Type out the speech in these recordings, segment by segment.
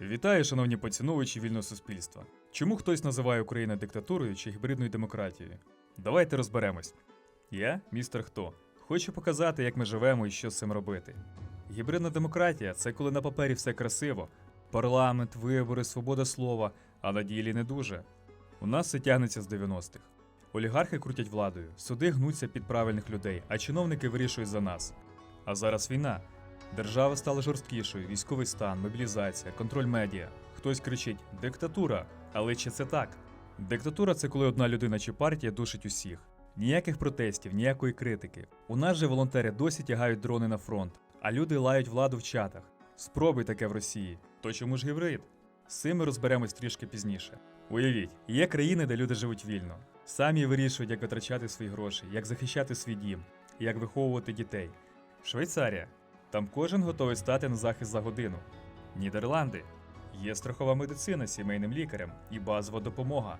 Вітаю, шановні поціновувачі вільного суспільства. Чому хтось називає Україну диктатурою чи гібридною демократією? Давайте розберемось. Я, містер Хто, хочу показати, як ми живемо і що з цим робити. Гібридна демократія це коли на папері все красиво: парламент, вибори, свобода слова, а на ділі не дуже. У нас все тягнеться з 90-х. Олігархи крутять владою, суди гнуться під правильних людей, а чиновники вирішують за нас. А зараз війна. Держава стала жорсткішою, військовий стан, мобілізація, контроль медіа. Хтось кричить диктатура. Але чи це так? Диктатура це коли одна людина чи партія душить усіх. Ніяких протестів, ніякої критики. У нас же волонтери досі тягають дрони на фронт, а люди лають владу в чатах. Спробуй таке в Росії. То чому ж гібрид? З цим ми розберемось трішки пізніше. Уявіть, є країни, де люди живуть вільно. Самі вирішують, як витрачати свої гроші, як захищати свій дім, як виховувати дітей. Швейцарія. Там кожен готовий стати на захист за годину. Нідерланди. Є страхова медицина сімейним лікарем і базова допомога,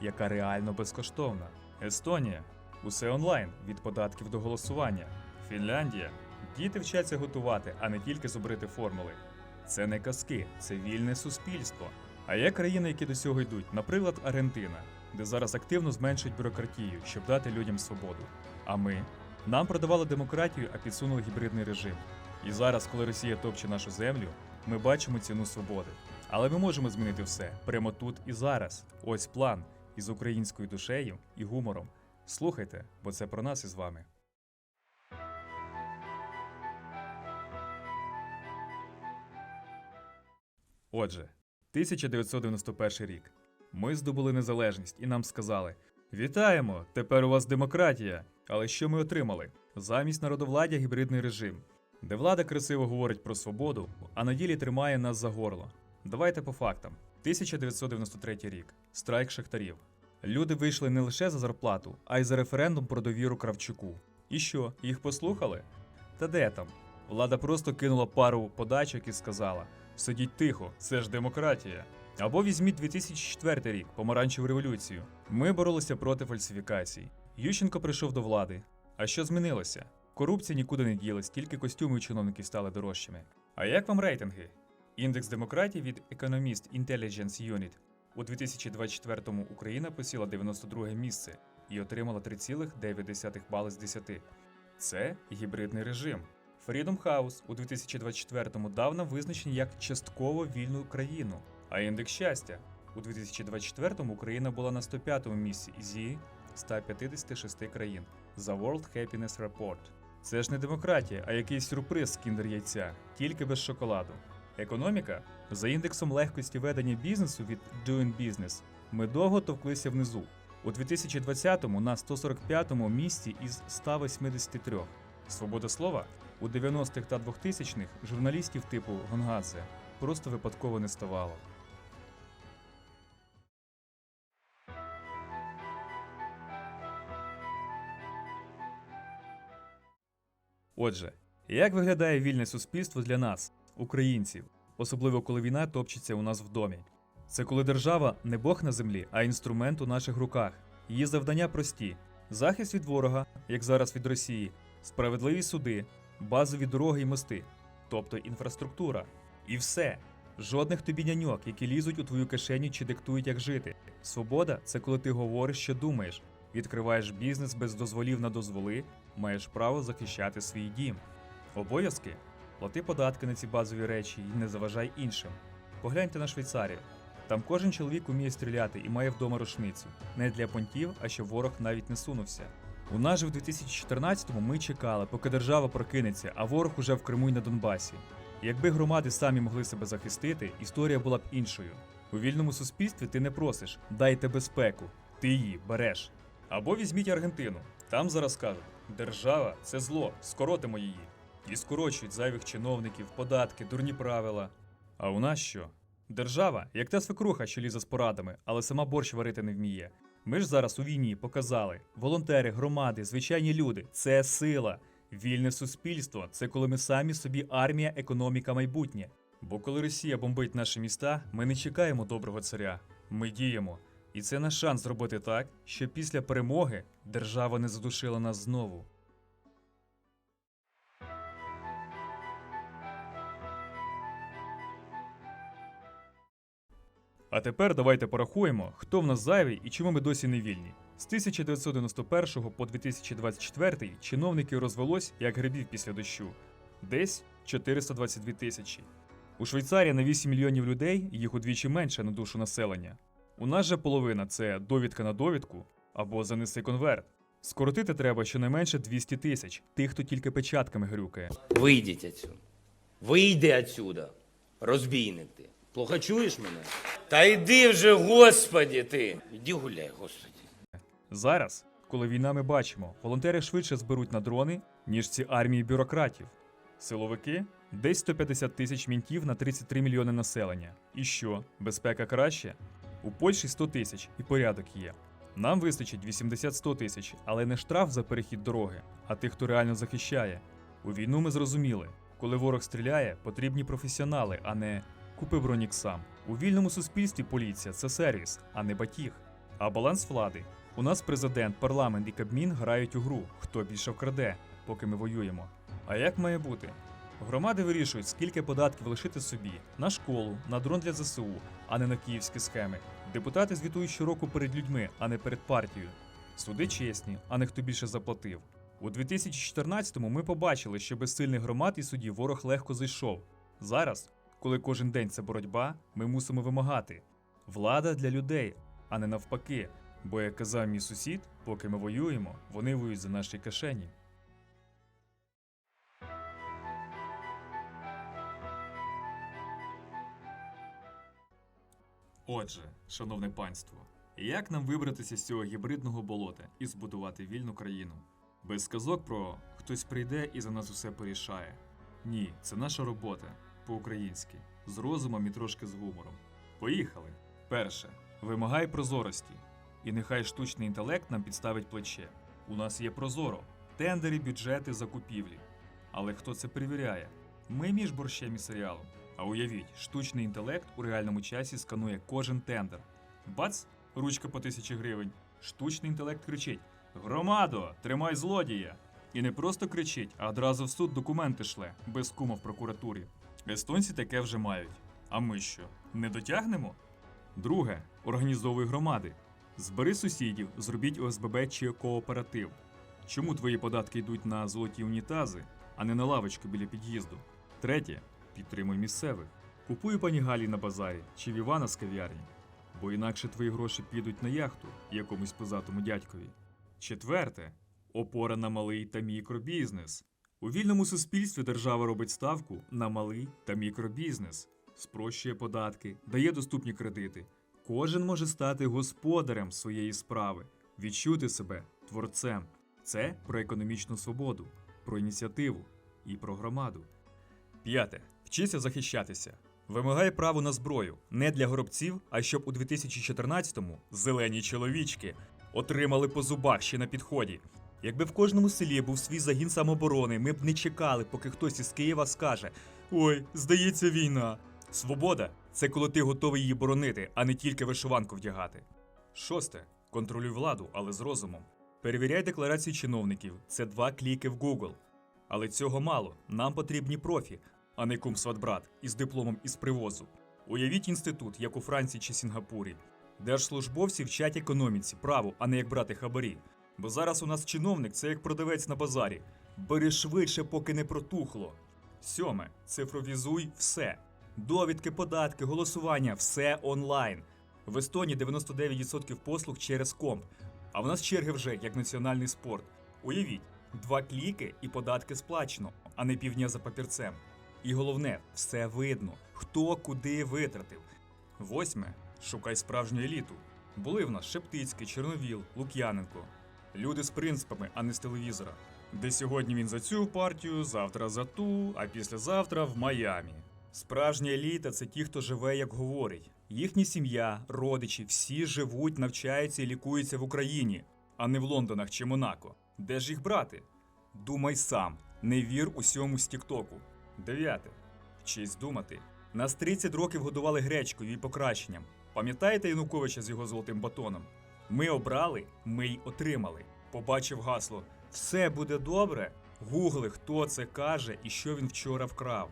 яка реально безкоштовна. Естонія. Усе онлайн від податків до голосування. Фінляндія. Діти вчаться готувати, а не тільки зубрити формули. Це не казки, це вільне суспільство. А є країни, які до цього йдуть, наприклад, Аргентина, де зараз активно зменшують бюрократію, щоб дати людям свободу. А ми нам продавали демократію, а підсунули гібридний режим. І зараз, коли Росія топче нашу землю, ми бачимо ціну свободи. Але ми можемо змінити все прямо тут і зараз. Ось план із українською душею і гумором. Слухайте, бо це про нас із вами. Отже, 1991 рік. Ми здобули незалежність і нам сказали: Вітаємо! Тепер у вас демократія. Але що ми отримали? Замість народовладдя гібридний режим, де влада красиво говорить про свободу, а на ділі тримає нас за горло. Давайте по фактам. 1993 рік. Страйк шахтарів. Люди вийшли не лише за зарплату, а й за референдум про довіру Кравчуку. І що, їх послухали? Та де там? Влада просто кинула пару подачок і сказала: сидіть тихо, це ж демократія. Або візьміть 2004 рік, помаранчеву революцію. Ми боролися проти фальсифікацій. Ющенко прийшов до влади. А що змінилося? Корупція нікуди не ділась, тільки костюми у чиновників стали дорожчими. А як вам рейтинги? Індекс демократії від Economist Intelligence Unit у 2024-му Україна посіла 92 місце і отримала 3,9 бали з 10. Це гібридний режим. Freedom House у 2024-му дав нам визначення як частково вільну країну, а індекс щастя у 2024-му Україна була на 105-му місці зі 156 країн за World Happiness Report. Це ж не демократія, а якийсь сюрприз з кіндер яйця, тільки без шоколаду. Економіка за індексом легкості ведення бізнесу від Doing Business ми довго товклися внизу. У 2020-му на 145-му місці із 183. Свобода слова у 90-х та 2000-х журналістів типу Гонгадзе просто випадково не ставало. Отже, як виглядає вільне суспільство для нас, українців, особливо коли війна топчеться у нас в домі? Це коли держава не Бог на землі, а інструмент у наших руках. Її завдання прості: захист від ворога, як зараз від Росії, справедливі суди, базові дороги і мости, тобто інфраструктура. І все. Жодних тобі няньок, які лізуть у твою кишеню чи диктують, як жити. Свобода це коли ти говориш, що думаєш, відкриваєш бізнес без дозволів на дозволи, маєш право захищати свій дім. Обов'язки плати податки на ці базові речі і не заважай іншим. Погляньте на Швейцарію. Там кожен чоловік уміє стріляти і має вдома рушницю. Не для понтів, а щоб ворог навіть не сунувся. У нас же в 2014-му ми чекали, поки держава прокинеться, а ворог уже в Криму й на Донбасі. Якби громади самі могли себе захистити, історія була б іншою. У вільному суспільстві ти не просиш дайте безпеку, ти її береш. Або візьміть Аргентину. Там зараз кажуть, держава це зло, скоротимо її. І скорочують зайвих чиновників, податки, дурні правила. А у нас що? Держава, як та свекруха, що лізе з порадами, але сама борщ варити не вміє. Ми ж зараз у війні показали: волонтери, громади, звичайні люди це сила. Вільне суспільство це коли ми самі собі армія, економіка, майбутнє. Бо коли Росія бомбить наші міста, ми не чекаємо доброго царя, ми діємо. І це наш шанс зробити так, щоб після перемоги держава не задушила нас знову. А тепер давайте порахуємо, хто в нас зайвий і чому ми досі не вільні. З 1991 по 2024 чиновників розвелось як грибів після дощу. Десь 422 тисячі. У Швейцарії на 8 мільйонів людей їх удвічі менше на душу населення. У нас же половина це довідка на довідку або занеси конверт. Скоротити треба щонайменше 200 тисяч тих, хто тільки печатками грюкає. Вийдіть отсюда. Вийди отсюда. Розбійник ти. Плохо чуєш мене? Та йди вже, господі ти. Іди гуляй, господі. Зараз, коли війна ми бачимо, волонтери швидше зберуть на дрони, ніж ці армії бюрократів. Силовики десь 150 тисяч мінтів на 33 мільйони населення. І що, безпека краще? У Польщі 100 тисяч і порядок є. Нам вистачить 80-100 тисяч, але не штраф за перехід дороги, а тих, хто реально захищає. У війну ми зрозуміли, коли ворог стріляє, потрібні професіонали, а не купи бронік сам. У вільному суспільстві поліція це сервіс, а не батіг. А баланс влади. У нас президент, парламент і Кабмін грають у гру, хто більше вкраде, поки ми воюємо. А як має бути? Громади вирішують, скільки податків лишити собі на школу, на дрон для ЗСУ, а не на київські схеми. Депутати звітують щороку перед людьми, а не перед партією. Суди чесні, а не хто більше заплатив. У 2014-му ми побачили, що без сильних громад і судів ворог легко зайшов. Зараз, коли кожен день це боротьба, ми мусимо вимагати. Влада для людей, а не навпаки. Бо, як казав мій сусід, поки ми воюємо, вони воюють за наші кишені. Отже, шановне панство, як нам вибратися з цього гібридного болота і збудувати вільну країну? Без сказок про хтось прийде і за нас усе порішає. Ні, це наша робота по-українськи, з розумом і трошки з гумором. Поїхали! Перше. Вимагай прозорості. І нехай штучний інтелект нам підставить плече. У нас є прозоро, тендери, бюджети, закупівлі. Але хто це перевіряє? Ми між борщем і серіалом. А уявіть, штучний інтелект у реальному часі сканує кожен тендер. Бац, ручка по тисячі гривень. Штучний інтелект кричить: Громадо, тримай злодія! І не просто кричить, а одразу в суд документи шле, без кума в прокуратурі. Естонці таке вже мають. А ми що, не дотягнемо? Друге, організовуй громади. Збери сусідів, зробіть ОСББ чи кооператив. Чому твої податки йдуть на золоті унітази, а не на лавочку біля під'їзду? Третє, підтримуй місцевих. Купуй пані Галі на базарі чи в Івана з кав'ярні, бо інакше твої гроші підуть на яхту якомусь позатому дядькові. Четверте, опора на малий та мікробізнес. У вільному суспільстві держава робить ставку на малий та мікробізнес, спрощує податки, дає доступні кредити. Кожен може стати господарем своєї справи, відчути себе творцем. Це про економічну свободу, про ініціативу і про громаду. П'яте. Вчися захищатися. Вимагай право на зброю не для горобців, а щоб у 2014-му зелені чоловічки отримали по зубах ще на підході. Якби в кожному селі був свій загін самооборони, ми б не чекали, поки хтось із Києва скаже: Ой, здається, війна. Свобода це коли ти готовий її боронити, а не тільки вишиванку вдягати. Шосте. Контролюй владу, але з розумом. Перевіряй декларації чиновників. Це два кліки в Google. Але цього мало. Нам потрібні профі, а не кум сватбрат із дипломом із привозу. Уявіть інститут, як у Франції чи Сінгапурі. Держслужбовці вчать економіці, праву, а не як брати хабарі. Бо зараз у нас чиновник це як продавець на базарі. Бери швидше, поки не протухло. Сьоме. Цифровізуй все. Довідки, податки, голосування все онлайн. В Естонії 99% послуг через комп. А в нас черги вже як національний спорт. Уявіть, два кліки і податки сплачено, а не півдня за папірцем. І головне, все видно, хто куди витратив. Восьме. Шукай справжню еліту. Були в нас Шептицький, Чорновіл, Лук'яненко. Люди з принципами, а не з телевізора. Де сьогодні він за цю партію, завтра за ту, а післязавтра в Майамі. Справжня еліта це ті, хто живе, як говорить. Їхні сім'я, родичі, всі живуть, навчаються і лікуються в Україні, а не в Лондонах чи Монако. Де ж їх брати? Думай сам, не вір усьому з Тіктоку. Дев'яте. Вчись думати. Нас 30 років годували гречкою і покращенням. Пам'ятаєте Януковича з його золотим батоном? Ми обрали, ми й отримали. Побачив гасло Все буде добре. Гугли, хто це каже і що він вчора вкрав.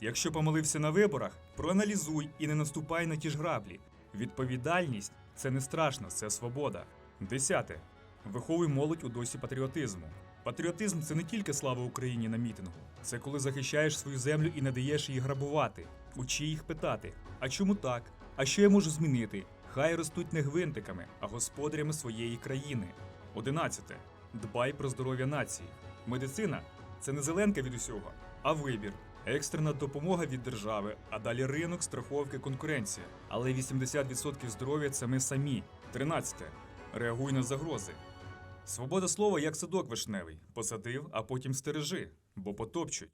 Якщо помилився на виборах, проаналізуй і не наступай на ті ж граблі. Відповідальність це не страшно, це свобода. Десяте. Виховуй молодь у досі патріотизму. Патріотизм це не тільки слава Україні на мітингу, це коли захищаєш свою землю і не даєш її грабувати. Учи їх питати: а чому так? А що я можу змінити? Хай ростуть не гвинтиками, а господарями своєї країни. Одинадцяте. Дбай про здоров'я нації. Медицина це не зеленка від усього, а вибір. Екстрена допомога від держави, а далі ринок, страховки, конкуренція. Але 80% здоров'я це ми самі. 13. Реагуй на загрози. Свобода слова як садок вишневий. Посадив, а потім стережи, бо потопчуть.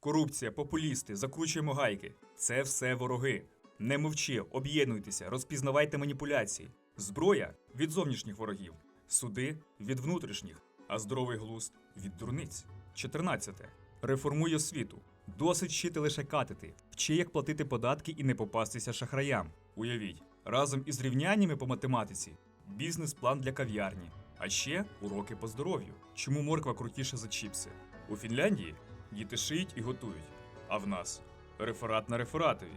Корупція, популісти, закручуємо гайки. Це все вороги. Не мовчи, об'єднуйтеся, розпізнавайте маніпуляції. Зброя від зовнішніх ворогів, суди від внутрішніх, а здоровий глузд від дурниць. 14. Реформуй освіту. Досить вчити лише катити. Вчи, як платити податки і не попастися шахраям. Уявіть, разом із рівняннями по математиці бізнес-план для кав'ярні. А ще уроки по здоров'ю. Чому морква крутіша за чіпси? У Фінляндії діти шиють і готують. А в нас реферат на рефератові.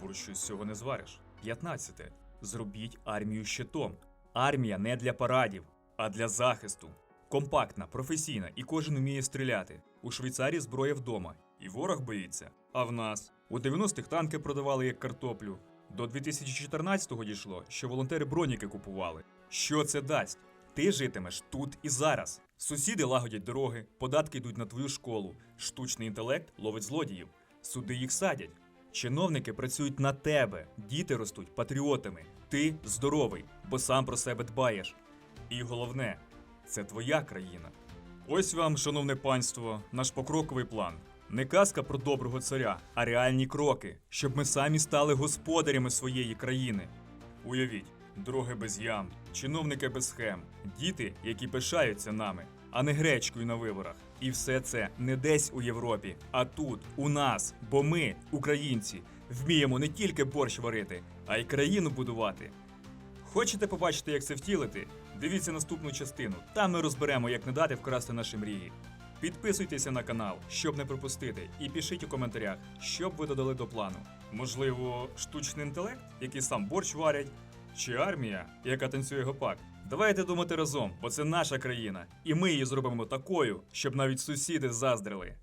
Борщу з цього не звариш. 15. Зробіть армію щитом. Армія не для парадів, а для захисту. Компактна, професійна, і кожен уміє стріляти. У Швейцарії зброя вдома, і ворог боїться. А в нас у 90-х танки продавали як картоплю. До 2014-го дійшло, що волонтери броніки купували. Що це дасть? Ти житимеш тут і зараз. Сусіди лагодять дороги, податки йдуть на твою школу, штучний інтелект ловить злодіїв, суди їх садять. Чиновники працюють на тебе, діти ростуть патріотами. Ти здоровий, бо сам про себе дбаєш. І головне, це твоя країна. Ось вам, шановне панство, наш покроковий план. Не казка про доброго царя, а реальні кроки, щоб ми самі стали господарями своєї країни. Уявіть, дороги без ям, чиновники без схем, діти, які пишаються нами, а не гречкою на виборах. І все це не десь у Європі, а тут, у нас. Бо ми, українці, вміємо не тільки борщ варити, а й країну будувати. Хочете побачити, як це втілити? Дивіться наступну частину. Там ми розберемо, як не дати вкрасти наші мрії. Підписуйтеся на канал, щоб не пропустити, і пишіть у коментарях, що б ви додали до плану. Можливо, штучний інтелект, який сам борщ варять, чи армія, яка танцює гопак. Давайте думати разом, бо це наша країна, і ми її зробимо такою, щоб навіть сусіди заздрили.